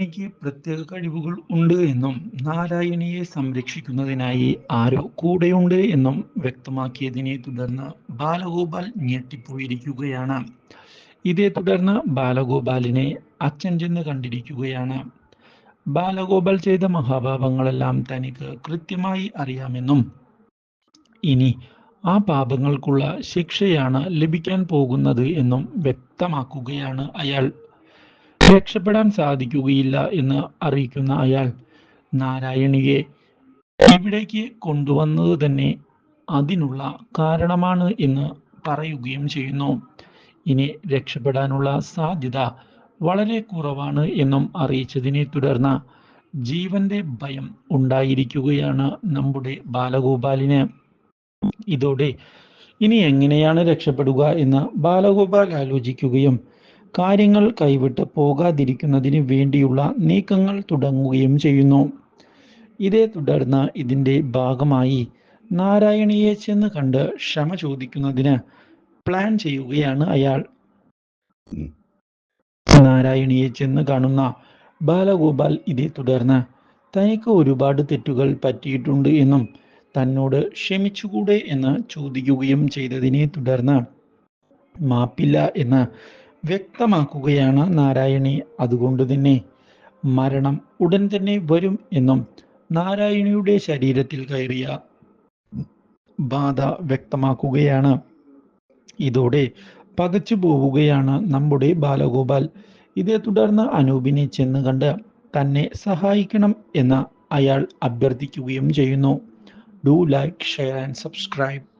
എനിക്ക് പ്രത്യേക കഴിവുകൾ ഉണ്ട് എന്നും നാരായണിയെ സംരക്ഷിക്കുന്നതിനായി ആരോ കൂടെയുണ്ട് എന്നും വ്യക്തമാക്കിയതിനെ തുടർന്ന് ബാലഗോപാൽ ഞെട്ടിപ്പോയിരിക്കുകയാണ്. ഇതേ തുടർന്ന് ബാലഗോപാലിനെ അച്ഛൻ ചെന്ന് കണ്ടിരിക്കുകയാണ്. ബാലഗോപാൽ ചെയ്ത മഹാപാപങ്ങളെല്ലാം തനിക്ക് കൃത്യമായി അറിയാമെന്നും ഇനി ആ പാപങ്ങൾക്കുള്ള ശിക്ഷയാണ് ലഭിക്കാൻ പോകുന്നത് എന്നും വ്യക്തമാക്കുകയാണ് അയാൾ. രക്ഷപ്പെടാൻ സാധിക്കുകയില്ല എന്ന് അറിയിക്കുന്ന അയാൾ നാരായണിയെ ഇവിടേക്ക് കൊണ്ടുവന്നത് തന്നെ അതിനുള്ള കാരണമാണ് എന്ന് പറയുകയും ചെയ്യുന്നു. ഇനി രക്ഷപ്പെടാനുള്ള സാധ്യത വളരെ കുറവാണ് എന്നും അറിയിച്ചതിനെ തുടർന്ന് ജീവന്റെ ഭയം ഉണ്ടായിരിക്കുകയാണ് നമ്മുടെ ബാലഗോപാലിന്. ഇതോടെ ഇനി എങ്ങനെയാണ് രക്ഷപ്പെടുക എന്ന് ബാലഗോപാൽ ആലോചിക്കുകയും കാര്യങ്ങൾ കൈവിട്ട് പോകാതിരിക്കുന്നതിന് വേണ്ടിയുള്ള നീക്കങ്ങൾ തുടങ്ങുകയും ചെയ്യുന്നു. ഇതേ തുടർന്ന് ഇതിന്റെ ഭാഗമായി നാരായണിയെ ചെന്ന് കണ്ട് ക്ഷമ ചോദിക്കുന്നതിന് പ്ലാൻ ചെയ്യുകയാണ് അയാൾ. നാരായണിയെ ചെന്ന് കാണുന്ന ബാലഗോപാൽ ഇതേ തുടർന്ന് തനിക്ക് ഒരുപാട് തെറ്റുകൾ പറ്റിയിട്ടുണ്ട് എന്നും തന്നോട് ക്ഷമിച്ചുകൂടെ എന്ന് ചോദിക്കുകയും ചെയ്തതിനെ തുടർന്ന് മാപ്പില്ല എന്ന് വ്യക്തമാക്കുകയാണ് നാരായണി. അതുകൊണ്ട് തന്നെ മരണം ഉടൻ തന്നെ വരും എന്നും നാരായണിയുടെ ശരീരത്തിൽ കയറിയ ബാധ വ്യക്തമാക്കുകയാണ്. ഇതോടെ പകച്ചു പോവുകയാണ് നമ്മുടെ ബാലഗോപാൽ. ഇതേ തുടർന്ന് അനൂപിനെ ചെന്ന് കണ്ട് തന്നെ സഹായിക്കണം എന്ന് അയാൾ അഭ്യർത്ഥിക്കുകയും ചെയ്യുന്നു. Do like share and subscribe